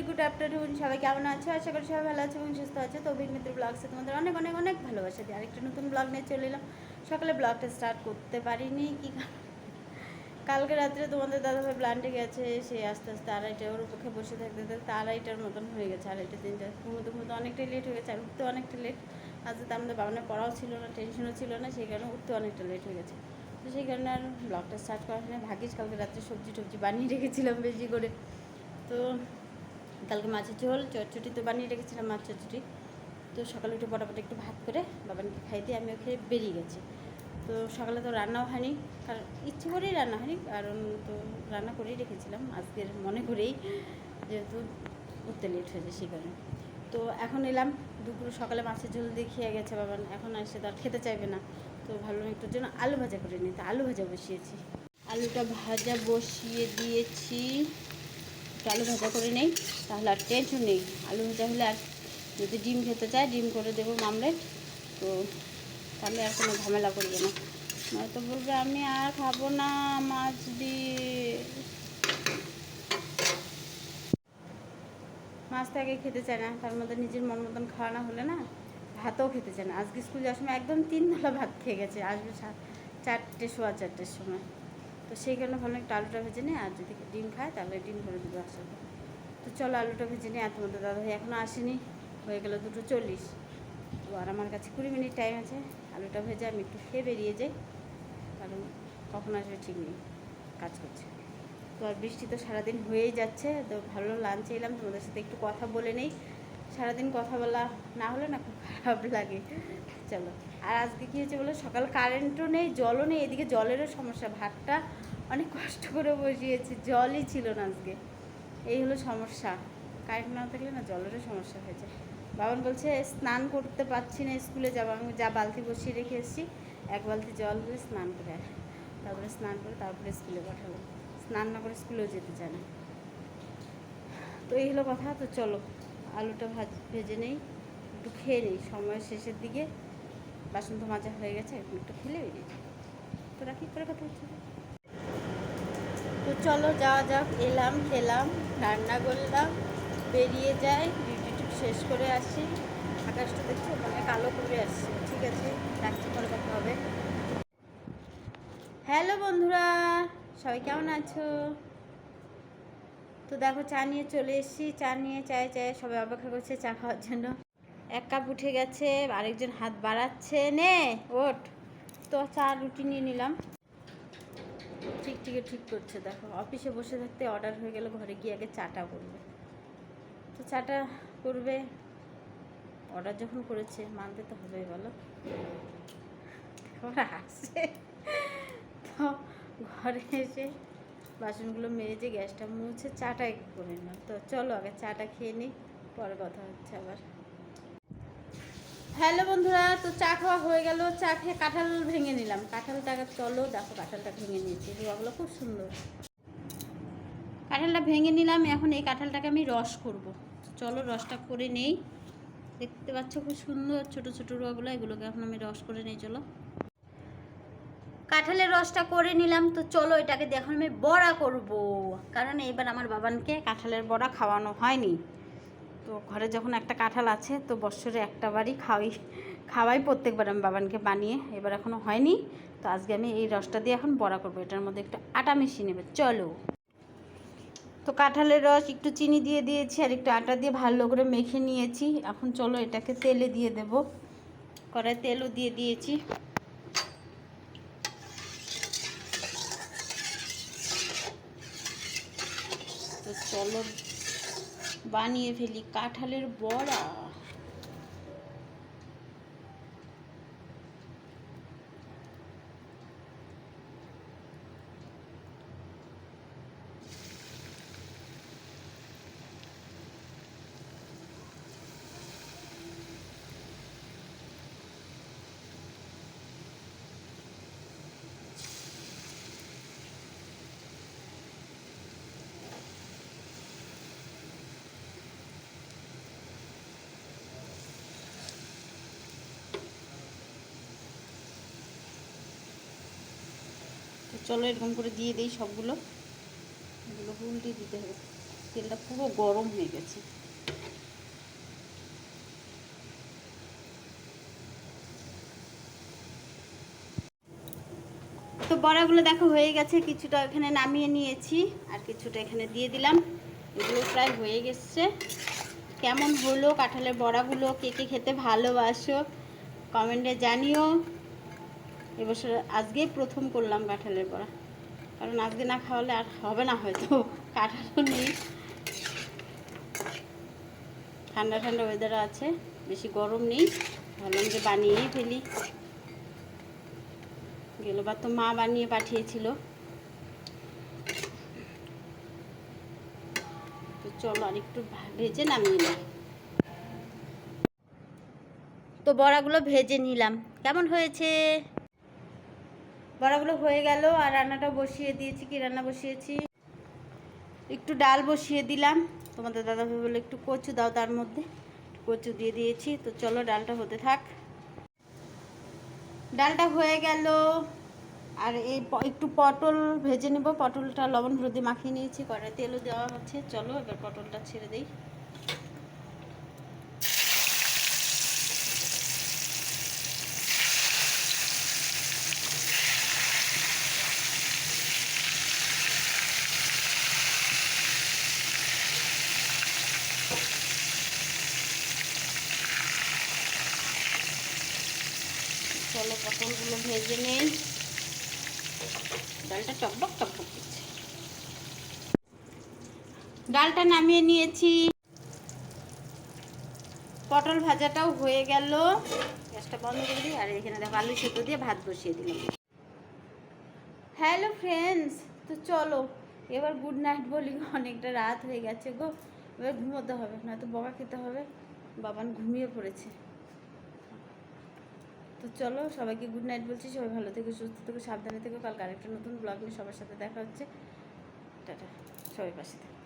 Very good afternoon সবাই কেমন আছো? আশা করি সবাই ভালো আছে এবং সুস্থ আছে। তো অভিজ্ঞ ব্লগসে তোমাদের অনেক অনেক অনেক ভালোবাসা দিই আরেকটা নতুন ব্লগ নিয়ে চলে এলাম। সকালে ব্লগটা স্টার্ট করতে পারিনি, কি কালকে রাত্রে তোমাদের দাদাভাই প্লান্টে গেছে, সে আস্তে আস্তে আড়াইটা ওর পক্ষে বসে থাকতে থাকতে আড়াইটার মতন হয়ে গেছে, আড়াইটা, তিনটা। ঘুমোতে ঘুমোতে অনেকটাই লেট হয়ে গেছে। আর উঠতে অনেকটা লেট আজকে তো আমাদের বাবানের পড়াও ছিল না টেনশনও ছিল না, সেই কারণে উঠতে অনেকটা লেট হয়ে গেছে। তো সেই কারণে আর ব্লগটা স্টার্ট করার না ভাগিস কালকে রাত্রে সবজি টবজি বানিয়ে রেখেছিলাম বেশি করে। তো কালকে মাছের ঝোল, চটচটি তো বানিয়ে রেখেছিলাম মাছ চটচটি। তো সকালে উঠে বটাবটা একটু ভাত করে বাবানকে খাই দিয়ে আমিও খেয়ে বেরিয়ে গেছি। তো সকালে তো রান্নাও হয়নি কারণ ইচ্ছে করেই রান্না হয়নি, কারণ তো রান্না করেই রেখেছিলাম, আজকের মনে করেই যেহেতু উঠতে লেট হয়েছে সেই কারণে। তো এখন এলাম, দুপুরে সকালে মাছের ঝোল দেখিয়ে গেছে বাবান এখন আর সে তো আর খেতে চাইবে না। তো ভাবলাম একটুর জন্য আলু ভাজা করে নিই, তো আলু ভাজা বসিয়েছি। আলুটা ভাজা বসিয়ে দিয়েছি। আলু ভাজা করে নেই, তাহলে আর টেনশন নেই। আলু ভাজা হলে আর যদি ডিম খেতে চায়, ডিম করে দেবো মামলেট তো তাহলে আর কোনো ঝামেলা করবে না। নয়তো বলবে, আমি আর খাব না মাছ দিয়ে। মাছটা আগে খেতে চায় না, তার মধ্যে নিজের মন মতন খাওয়া না হলে না ভাতও খেতে চায় না। আজকে স্কুল যাওয়ার সময় একদম তিন বেলা ভাত খেয়ে গেছে, আসবে চারটে সোয়া চারটের সময়। তো সেই কারণে ভাবলাম একটু আলুটা ভেজে নিই, আর যদি ডিম খায় তাহলে ডিম করে দেবো আসলে তো চলো আলুটা ভেজে নিই আর তোমাদের দাদা ভাই এখনও আসেনি, হয়ে গেল দুটো চল্লিশ। তো আর আমার কাছে কুড়ি মিনিট টাইম আছে, আলুটা ভেজে আমি একটু খেয়ে বেরিয়ে যাই, কারণ কখন আসবে ঠিক নেই, কাজ করছে। তো আর বৃষ্টি তো সারাদিন হয়েই যাচ্ছে, তো ভালো লাঞ্চে এলাম, তোমাদের সাথে একটু কথা বলে নেই। সারাদিন কথা বলা না হলে না খুব খারাপ লাগে। চলো। আর আজকে কী হয়েছে বলো? সকাল কারেন্টও নেই, জলও নেই, এদিকে জলেরও সমস্যা। ভাতটা অনেক কষ্ট করে বসিয়েছি, জলই ছিল না আজকে। এই হলো সমস্যা। কারেন্ট না থাকলে না জলেরও সমস্যা হয়েছে বাবান বলছে, স্নান করতে পারছি না, স্কুলে যাব। আমি যা বালতি বসিয়ে রেখে এসেছি, এক বালতি জল দিয়ে স্নান করে। তারপরে স্নান করে তারপরে স্কুলে পাঠালো স্নান না করে স্কুলেও যেতে চায় না। তো এই হলো কথা। তো চলো, আলুটা ভাজ, ভেজে নেই। একটু খেয়ে নেই। সময় শেষের দিকে বাসন তো মাজা হয়ে গেছে একটু খেলে বেরিয়ে তোরা রাখি করে কথা হচ্ছে। তো চলো যাওয়া যাক, এলাম, খেলাম, রান্না করলাম, বেরিয়ে যাই ডিউটি টুটি শেষ করে আসি। আকাশটা দেখছ? মানে কালো করে আসছে, ঠিক আছে? রাখছি, পরে কথা হবে। হ্যালো বন্ধুরা, সবাই কেমন আছো? তো দেখো, চা নিয়ে চলে এসেছি। চা নিয়ে, চায়ে চায়ে সবাই অপেক্ষা করছে চা খাওয়ার জন্য। এক কাপ উঠে গেছে, আরেকজন হাত বাড়াচ্ছে। নে, ওঠ। তো চা, রুটি নিয়ে নিলাম। ঠিক ঠিক ঠিক করছে, দেখো। অফিসে বসে থাকতে অর্ডার হয়ে গেলে, ঘরে গিয়ে আগে চাটা করবে। তো চাটা করবে। অর্ডার যখন করেছে, মানতে তো হবেই, বলো। ওরা আসছে তো ঘরে এসে বাসনগুলো মেজে গ্যাসটা মুছে চাটা করে নিলাম। তো চলো, আগে চাটা খেয়ে নিই, পরে কথা হচ্ছে আবার। হ্যালো বন্ধুরা, তো চা খাওয়া হয়ে গেল। চা খেয়ে কাঁঠাল ভেঙে নিলাম। কাঁঠালটা চলো, দেখো কাঁঠালটা ভেঙে নিয়েছি। রুয়াগুলো খুব সুন্দর। কাঁঠালটা ভেঙে নিলাম। এখন এই কাঁঠালটাকে আমি রস করব। চলো, রসটা করে নেই। দেখতে পাচ্ছ খুব সুন্দর ছোট ছোট রুয়াগুলো। এগুলোকে এখন আমি রস করে নেই, চলো। কাঁঠালের রসটা করে নিলাম। তো চলো, এটাকে দিয়ে এখন আমি বড়া করব। কারণ এইবার আমার বাবানকে কাঁঠালের বড়া খাওয়ানো হয়নি। তো ঘরে যখন একটা কাঁঠাল আছে, তো বছরে একটা বারই খাওয়াই খাওয়াই প্রত্যেকবার আমি বাবানকে বানিয়ে। এবার এখনও হয়নি, তো আজকে আমি এই রসটা দিয়ে এখন বড়া করব। এটার মধ্যে একটু আটা মিশিয়ে নেবে। চলো। তো কাঁঠালের রস একটু চিনি দিয়ে দিয়েছি আর একটু আটা দিয়ে ভালো করে মেখে নিয়েছি। এখন চলো এটাকে তেলে দিয়ে দেব। কড়াই তেলও দিয়ে দিয়েছি। তো চলো বানিয়ে ফেলি কাঁঠালের বড়া। চলো এরকম করে দিয়ে দিই সবগুলো। এগুলো উল্টে দিতে হবে। তেলটা পুরো গরম হয়ে গেছে। তো বড়াগুলো দেখো হয়ে গেছে, কিছুটা এখানে নামিয়ে নিয়েছি আর কিছুটা এখানে দিয়ে দিলাম। এগুলো প্রায় হয়ে গেছে। কেমন হলো কাঁঠালের বড়াগুলো? কে কে খেতে ভালোবাসো? কমেন্টে জানিও। এবছর আজকেই প্রথম করলাম কাঁঠালের বড়া কারণ আজকে না খাওয়ালে আর হবে না হয়তো। কাঁঠালও নেই। ঠান্ডা ঠান্ডা ওয়েদার আছে, বেশি গরম নেই। ভাবলাম যে বানিয়েই ফেলি। গেলোবার তো মা বানিয়ে পাঠিয়েছিল। তো চলো আর একটু ভেজে নামিয়ে নিই। তো বড়াগুলো ভেজে নিলাম। কেমন হয়েছে? বড়াগুলো হয়ে গেল আর রান্নাটা বসিয়ে দিয়েছি। কি রান্না বসিয়েছি? একটু ডাল বসিয়ে দিলাম। তোমাদের দাদা ভাই বলে একটু কচু দাও তার মধ্যে। কচু দিয়ে দিয়েছি। তো চলো ডালটা হতে থাক। ডালটা হয়ে গেল। আর এই একটু পটল ভেজে নেব। পটলটা লবণ হলদি মাখিয়ে নিয়েছি। কড়াই তেলও দেওয়া হচ্ছে। চলো এবার পটলটা ছেড়ে দিই। চলো পটলগুলো ভেজে নেই। ডালটা টকবক টকবক করছে। ডালটা নামিয়ে নিয়েছি। পটল ভাজাটাও হয়ে গেল। গ্যাসটা বন্ধ করে দিই আর এখানে দেখো আলু সেদ্ধ দিয়ে ভাত বসিয়ে দিলাম। হ্যালো ফ্রেন্ডস তো চলো, এবার গুড নাইট বলি। অনেকটা রাত হয়ে গেছে গো। এবার ঘুমোতে হবে, নয়তো বকা খেতে হবে। বাবান ঘুমিয়ে পড়েছে। তো চলো, সবাইকে গুড নাইট বলছি। সবাই ভালো থেকে, সুস্থ থেকো, সাবধানে থেকো। কালকে আরেকটা নতুন ব্লগ নিয়ে সবার সাথে দেখা হচ্ছে। টাটা। সবাই পাশে থেকো।